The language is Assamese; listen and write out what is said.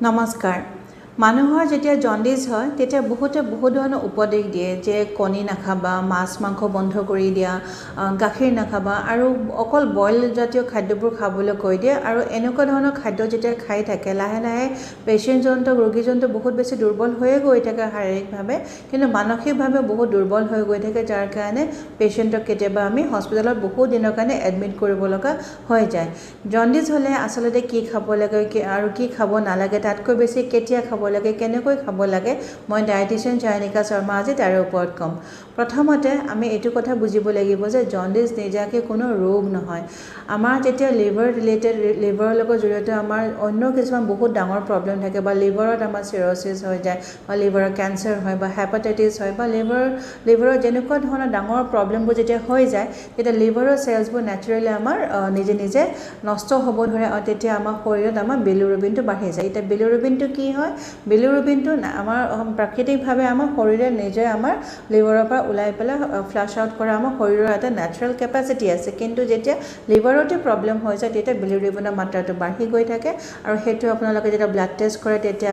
Namaskar. মানুহৰ যেতিয়া জণ্ডিছ হয় তেতিয়া বহুতে বহুত ধৰণৰ উপদেশ দিয়ে যে কণী নাখাবা মাছ মাংস বন্ধ কৰি দিয়া গাখীৰ নাখাবা আৰু অকল বইল জাতীয় খাদ্যবোৰ খাবলৈ কৈ দিয়ে আৰু এনেকুৱা ধৰণৰ খাদ্য যেতিয়া খাই থাকে লাহে লাহে পেচেণ্টজনটো ৰোগীজনটো বহুত বেছি দুৰ্বল হৈয়ে গৈ থাকে শাৰীৰিকভাৱে কিন্তু মানসিকভাৱে বহুত দুৰ্বল হৈ গৈ থাকে যাৰ কাৰণে পেচেণ্টক কেতিয়াবা আমি হস্পিটেলত বহুত দিনৰ কাৰণে এডমিট কৰিব লগা হৈ যায়। জণ্ডিছ হ'লে আচলতে কি খাব লাগে আৰু কি খাব নালাগে তাতকৈ বেছি কেতিয়া খাব লাগে কেনেকৈ খাব লাগে মই ডায়েটিচিয়ান চায়নিকা শৰ্মা আজি তাৰে ওপৰত ক'ম। প্ৰথমতে আমি এইটো কথা বুজিব লাগিব যে জণ্ডিছ নিজাকৈ কোনো ৰোগ নহয়। আমাৰ যেতিয়া লিভাৰ ৰিলেটেড লিভাৰৰ লগত জড়িত আমাৰ অন্য কিছুমান বহুত ডাঙৰ প্ৰব্লেম থাকে বা লিভাৰত আমাৰ চিৰচিছ হৈ যায় বা লিভাৰৰ কেঞ্চাৰ হয় বা হেপাটাইটিছ হয় বা লিভাৰ লিভাৰৰ যেনেকুৱা ধৰণৰ ডাঙৰ প্ৰব্লেমবোৰ যেতিয়া হৈ যায় তেতিয়া লিভাৰৰ চেলছবোৰ নেচাৰেলি আমাৰ নিজে নিজে নষ্ট হ'ব ধৰে আৰু তেতিয়া আমাৰ শৰীৰত আমাৰ বিলুৰুবিনটো বাঢ়ি যায়। এতিয়া বিলুৰুবিনটো কি হয়? বিলুৰুবিনটো আমাৰ প্ৰাকৃতিকভাৱে আমাৰ শৰীৰে নিজে আমাৰ লিভাৰৰ পৰা ওলাই পেলাই ফ্লাছ আউট কৰা আমাৰ শৰীৰৰ এটা নেচাৰেল কেপাচিটি আছে। কিন্তু যেতিয়া লিভাৰতে প্ৰব্লেম হৈ যায় তেতিয়া বিলুৰুবিনৰ মাত্ৰাটো বাঢ়ি গৈ থাকে। আৰু সেইটো আপোনালোকে যেতিয়া ব্লাড টেষ্ট কৰে তেতিয়া